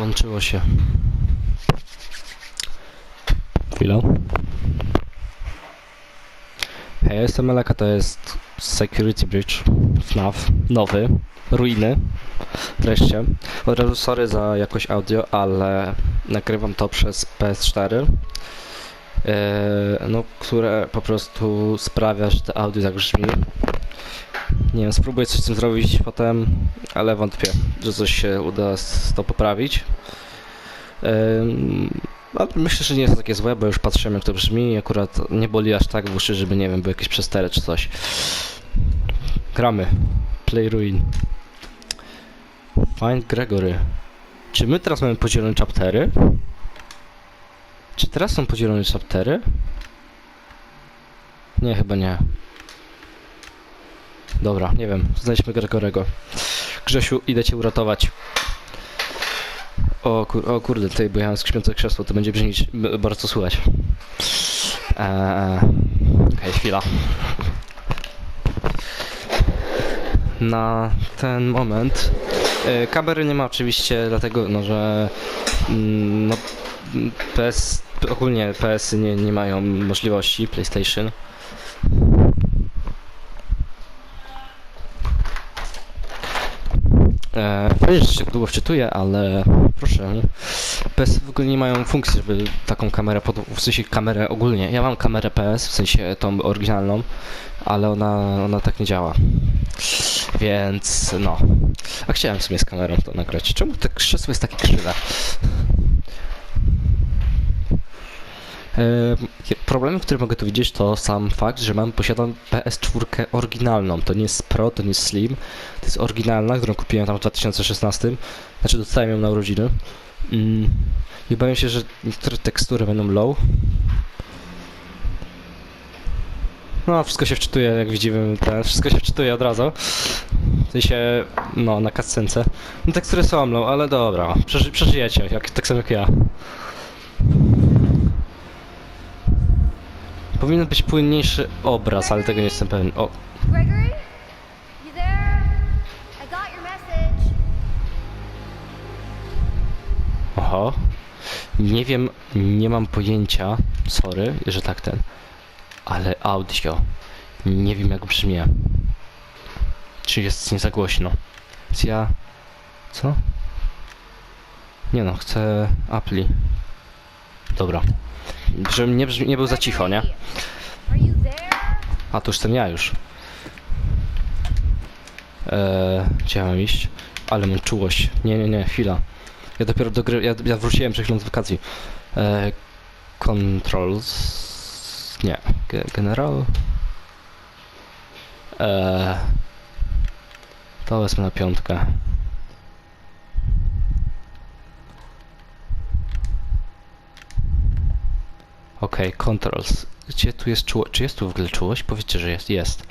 Włączyło się. Chwilę. Hej, ja jestem Eleka, to jest Security Bridge FNAF, nowy, ruiny, wreszcie. Od razu sorry za jakość audio, ale nagrywam to przez PS4, e, no, które po prostu sprawia, że to audio tak brzmi. Nie wiem, spróbuję coś z tym zrobić potem, ale wątpię, że coś się uda to poprawić. Myślę, że nie jest to takie złe, bo już patrzyłem jak to brzmi i akurat nie boli aż tak w uszy, żeby nie wiem, były jakieś przestery czy coś. Gramy. Play Ruin. Find Gregory. Czy my teraz mamy podzielone chaptery? Czy teraz są podzielone chaptery? Nie, chyba nie. Dobra, nie wiem. Znajdźmy Gregorego. Grzesiu, idę cię uratować. O, kur o kurde, tutaj mam skrzypiące krzesło, to będzie brzmieć bardzo słychać. Eee, Okej, chwila. Na ten moment e, kamery nie ma oczywiście, dlatego no, że mm, no, m, PS, ogólnie PS nie, nie mają możliwości, PlayStation. E, Wiem, że się długo wczytuję, ale proszę. PS w ogóle nie mają funkcji, żeby taką kamerę, pod, w sensie kamerę ogólnie. Ja mam kamerę PS, w sensie tą oryginalną, ale ona, ona tak nie działa. Więc no. A chciałem w sumie z kamerą to nagrać. Czemu to krzesło jest takie krzywe? Problemem, który mogę tu widzieć, to sam fakt, że mam, posiadam PS4 oryginalną. To nie jest Pro, to nie jest Slim. To jest oryginalna, którą kupiłem tam w 2016. Znaczy dostałem ją na urodziny. Mm. I obawiam się, że niektóre tekstury będą low. No, wszystko się wczytuje, jak widzimy, ten, wszystko się wczytuje od razu. W sensie, no, na kascence. No, tekstury są low, ale dobra, przeży przeżyjecie, jak, tak samo jak ja. Powinien być płynniejszy obraz, ale tego nie jestem pewien. O, Gregory? You there? I got your message. oho. Nie wiem, nie mam pojęcia, sorry, że tak ten, ale audio, nie wiem jak brzmi. Czy jest nie za głośno? Więc ja... Co? Nie no, chcę Appli. Dobra. Żebym nie, brzmi, nie był za cicho, nie? A, to już ten ja już. Eee, gdzie mam iść? Ale mam czułość. Nie, nie, nie, chwila. Ja dopiero do gry, ja, ja wróciłem przed chwilą z wakacji. Eee, controls... Nie, ge, general... Eee, to wezmę na piątkę. Okej, controls. Gdzie tu jest czułość? Czy jest tu w ogóle czułość? Powiedzcie, że jest. Jest.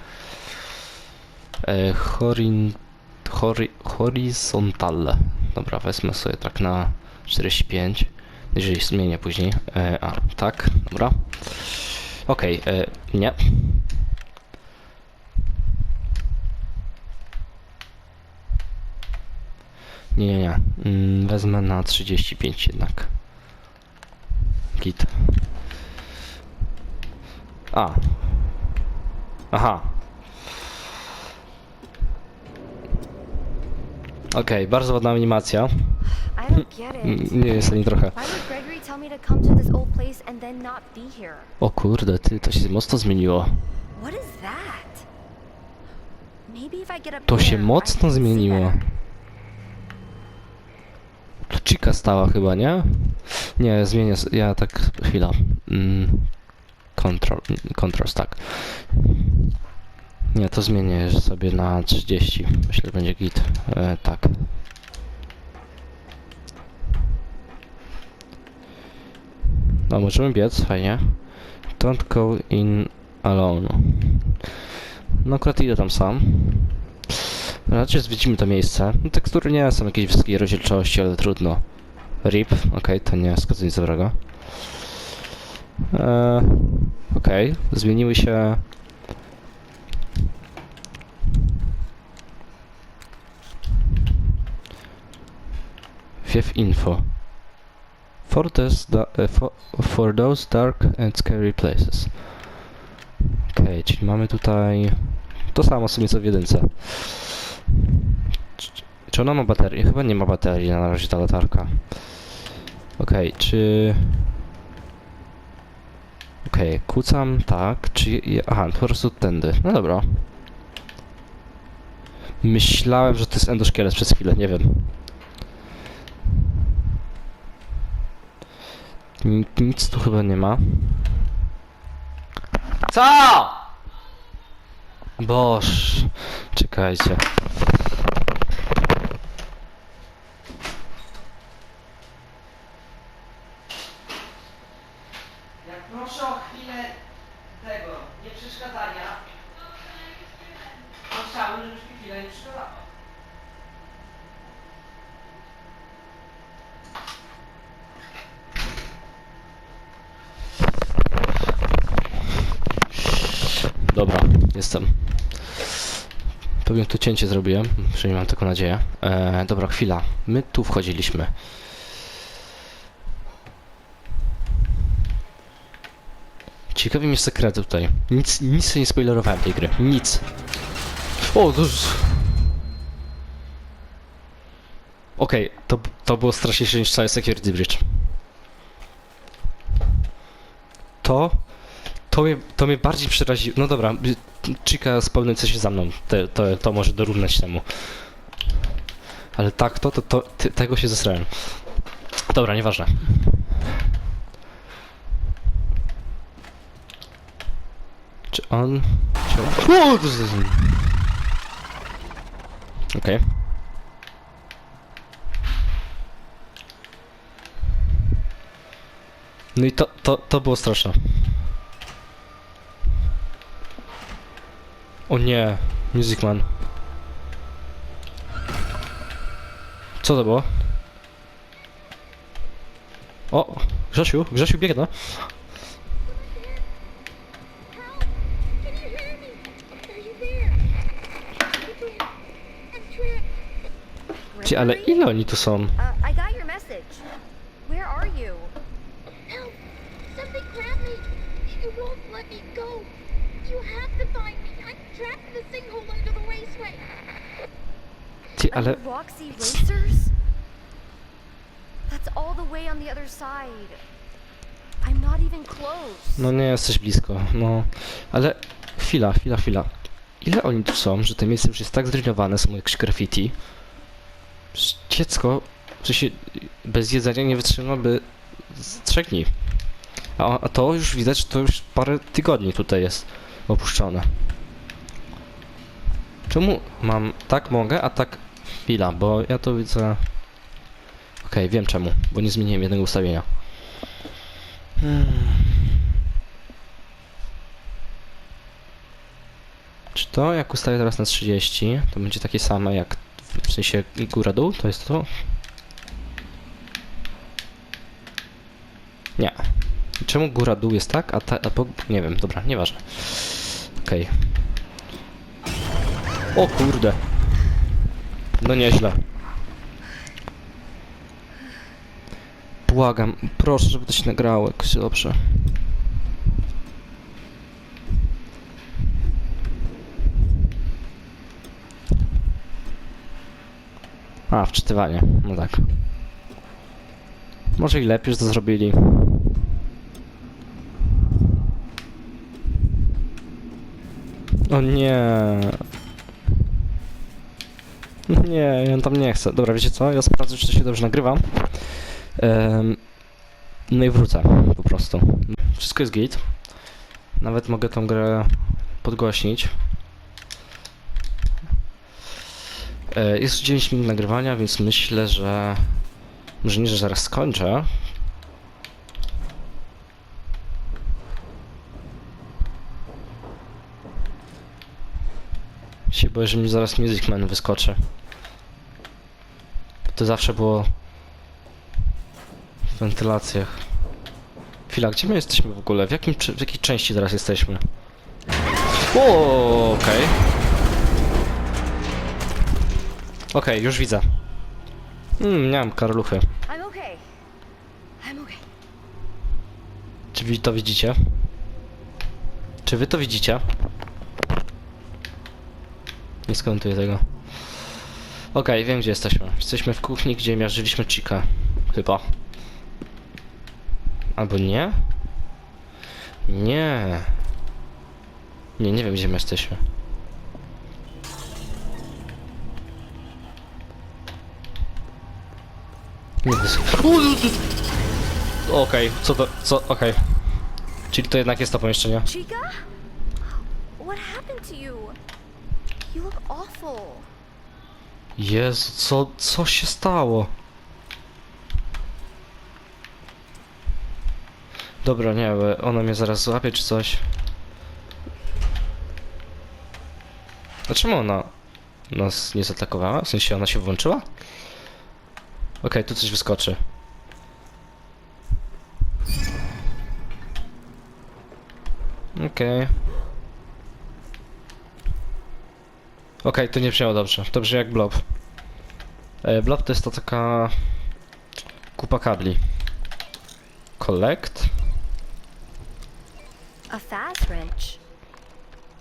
E, horin... Hori... Horizontal. Dobra, wezmę sobie tak na 45. Jeżeli zmienię później. E, a, tak, dobra. Okej, e, nie. Nie, nie, nie. Mm, wezmę na 35 jednak. Git. A. Aha. Okej, bardzo ładna animacja. Mm. Nie jest ani trochę. O kurde, ty, to się mocno zmieniło. To się mocno zmieniło. Chica stała chyba, nie? Nie, zmienię, ja tak, chwila. Mm, control, controls, tak. Nie, to zmienię sobie na 30. Myślę, że będzie git. E, tak. No, możemy biec, fajnie. Don't go in alone. No, akurat idę tam sam. Raczej zwiedzimy to miejsce. No, tekstury nie są jakiejś wysokiej rozdzielczości, ale trudno. RIP, okej, to nie jest nic dobrego. Eee, okej, zmieniły się... Wiew info. For da- e, for, for those dark and scary places. Okej, czyli mamy tutaj to samo sobie co w jedynce. Czy- ona ma baterię? Chyba nie ma baterii na razie ta latarka. Okej, czy... Okej, kucam, tak, czy... Aha, po prostu tędy. No dobra. Myślałem, że to jest endoszkielet przez chwilę, nie wiem. Ni- Nic tu chyba nie ma. Co? Boż, czekajcie. Jak proszę o chwilę tego, nie przeszkadzania. To chciałbym, żebyś mi chwilę nie przeszkadzało. Dobra, jestem. Pewnie tu cięcie zrobiłem, przynajmniej mam taką nadzieję. E, dobra, chwila. My tu wchodziliśmy. Ciekawi mnie sekrety tutaj. Nic, nic nie spoilerowałem tej gry. Nic. O, to. Okej, to, to było straszniejsze niż cały Security Bridge. To... To mnie, to mnie bardziej przeraziło. No dobra, Chica spełniająca się za mną. Te, to, to może dorównać temu. Ale tak, to, to, to ty, tego się zesrałem. Dobra, nieważne. Czy on... Czy on... Okej. No i to, to, to było straszne. O nie, Music Man. Co to było? O, Grzesiu, Grzesiu biegnę. Trapped. Ci, ale ile oni tu są? Uh, I got your message. Where are you? Help! Something grabbed me! It won't let me go! You have to find me! I'm trapped in the sinkhole under the raceway! Ci, ale... Under Roxy Racers? That's all the way on the other side. I'm not close. No nie jesteś blisko, no. Ale chwila, chwila, chwila. Ile oni tu są, że to miejsce już jest tak zrujnowane, są jakieś graffiti. Dziecko, bez jedzenia nie wytrzymaby z trzech dni. A, a to już widać, że to już parę tygodni tutaj jest opuszczone. Czemu mam tak mogę, a tak chwila, bo ja to widzę... Okej, wiem czemu, bo nie zmieniłem jednego ustawienia. Hmm. Czy to jak ustawię teraz na 30, to będzie takie same jak w- sensie góra-dół? To jest to? Nie. Czemu góra-dół jest tak, a ta... A po, nie wiem, dobra, nieważne. Okej. O kurde. No nieźle. Błagam, proszę, żeby to się nagrało jakoś dobrze. A, wczytywanie. No tak. Może i lepiej, że to zrobili. O nie. Nie, ja tam nie chcę. Dobra, wiecie co? Ja sprawdzę, czy to się dobrze nagrywa. Em, no i wrócę po prostu. Wszystko jest git. Nawet mogę tą grę podgłośnić. E, Jest 9 minut nagrywania, więc myślę, że może nie, że zaraz skończę. Się boję, że mi zaraz Music Man wyskoczy. To zawsze było w wentylacjach. Chwila, gdzie my jesteśmy w ogóle? W, jakim, w jakiej części teraz jesteśmy? O, okej. Okej, już widzę. Mm, nie mam karluchy. Okay. Okay. Czy wy to widzicie? Czy wy to widzicie? Nie skomentuję tego. Okej, wiem gdzie jesteśmy. Jesteśmy w kuchni, gdzie miażdżyliśmy Chica. Chyba. Albo nie? Nie. Nie, nie wiem gdzie my jesteśmy. Nie Okej, co to, co, okej. Czyli to jednak jest to pomieszczenie. Chica? What happened to you? You look awful. Jezu, co, co się stało? Dobra, nie, ona mnie zaraz złapie czy coś. A czemu ona nas nie zaatakowała? W sensie ona się włączyła? Okej, tu coś wyskoczy. Okej. Okej, to nie brzmiało dobrze. To brzmi jak blob. E, blob to jest to taka... kupa kabli. Collect? A fast wrench.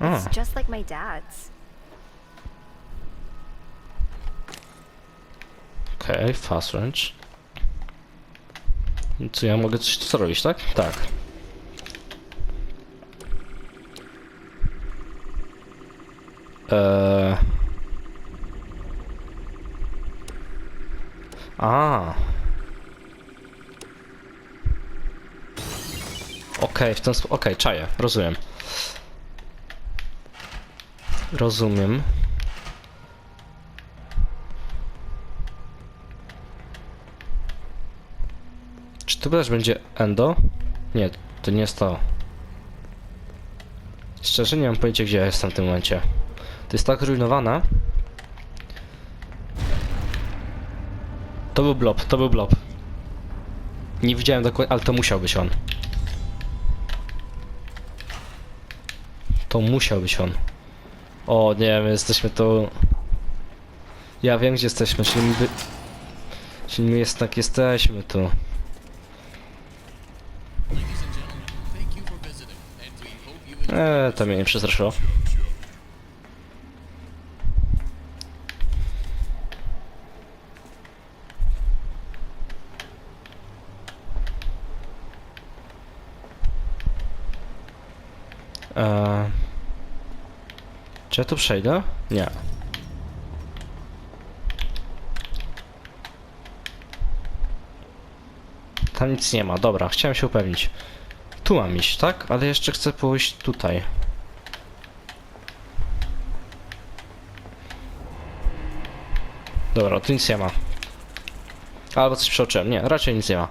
It's just like my dad's. okej, fast wrench. I Co ja mogę coś tu zrobić, tak? Tak. Eee... A. Okej, w ten sposób. Okej, czaję, rozumiem. Rozumiem. Czy to też będzie endo? Nie, to nie jest to. Szczerze nie mam pojęcia gdzie ja jestem w tym momencie. To jest tak zrujnowane. To był blob, to był blob. Nie widziałem dokładnie, ale to musiał być on. To musiał być on. O nie, my jesteśmy tu... Ja wiem gdzie jesteśmy, czyli my... By... Czyli my jest tak jesteśmy tu. Eee, to mnie nie przestraszyło. Eee, czy ja tu przejdę? Nie. Tam nic nie ma, dobra, chciałem się upewnić. Tu mam iść, tak? Ale jeszcze chcę pójść tutaj. Dobra, tu nic nie ma. Albo coś przeoczyłem. Nie, raczej nic nie ma.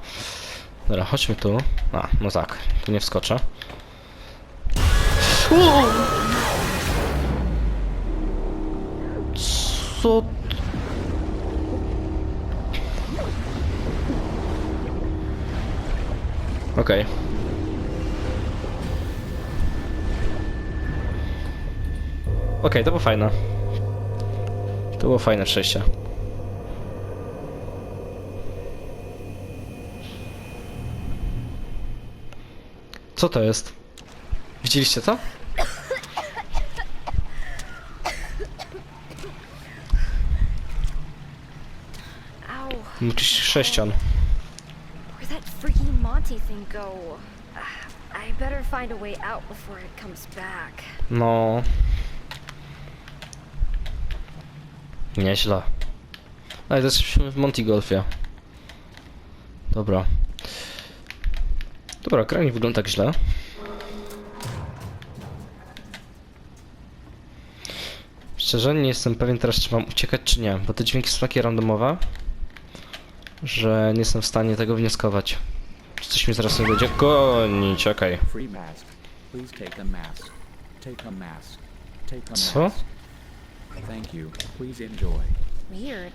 Dobra, chodźmy tu. A, no tak, tu nie wskoczę. Co? t- Okej. Okej, to było fajne. To było fajne przejście. Co to jest? Widzieliście to? Jakiś sześcian. Where'd that freaking Monty thing go? I better find a way out before it comes back. No. Nieźle. Ale to jesteśmy w Monty Golfie. Dobra. Dobra, kraj nie wygląda tak źle. Szczerze nie jestem pewien teraz, czy mam uciekać, czy nie, bo te dźwięki są takie randomowe, że nie jestem w stanie tego wnioskować. Czy coś mi zaraz nie będzie gonić, okej. Co? mask. Thank you. Please enjoy. Weird.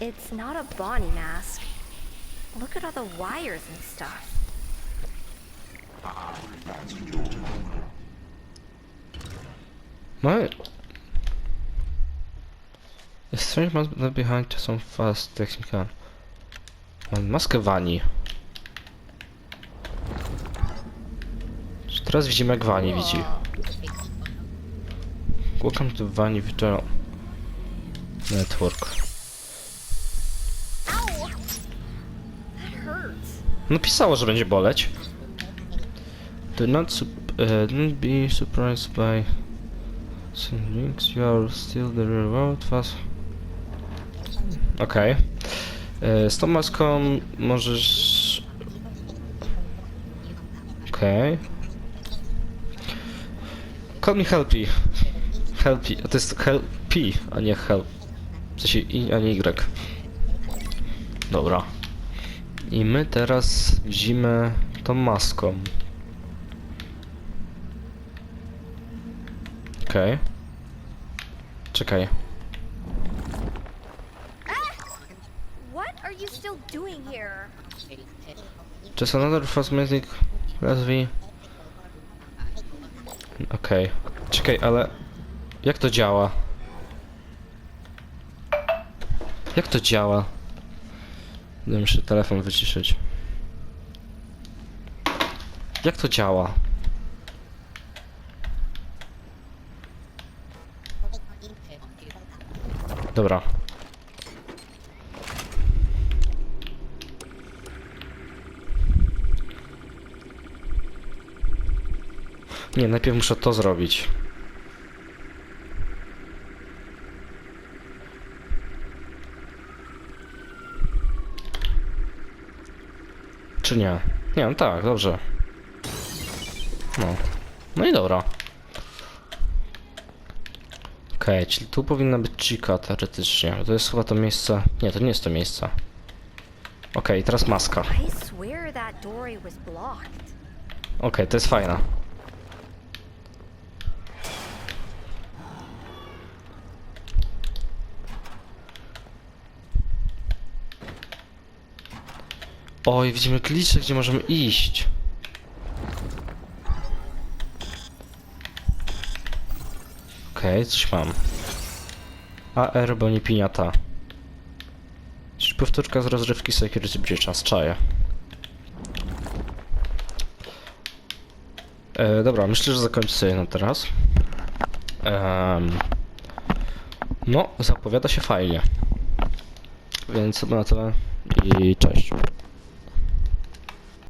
It's not a Bonnie mask. Look at all the wires and stuff. No. A strange must be behind some fast technical. Mam maskę Wani. Teraz widzimy jak Wani widzi. Welcome to Wani Virtual Network. No pisało, że będzie boleć. Do not, uh, be surprised by some links. You are still the real world. Fast. Okej. Okay. Z tą maską możesz... Okej. Okay. Call me Helpy. Helpy. A to jest Helpy, a nie Help. W sensie I, a nie Y. Dobra. I my teraz widzimy tą maską. Okej. Okay. Czekaj. What are you still doing here? Just another cosmetic Leslie. Okej. Okay. Czekaj, ale... Jak to działa? Jak to działa? Będę muszę telefon wyciszyć. Jak to działa? Dobra. Nie, najpierw muszę to zrobić. Czy nie? Nie, no tak, dobrze. No. No i dobra. Okej, czyli tu powinna być Chica teoretycznie. To jest chyba to miejsce... Nie, to nie jest to miejsce. Okej, teraz maska. Okej, to jest fajna. Oj, widzimy klicze, gdzie możemy iść. Okej, coś mam. AR, bo nie piniata. Czyli powtórka z rozrywki Security Breacha, z czaja. E, dobra, myślę, że zakończę sobie na teraz. Em, no, zapowiada się fajnie. Więc na tyle i cześć.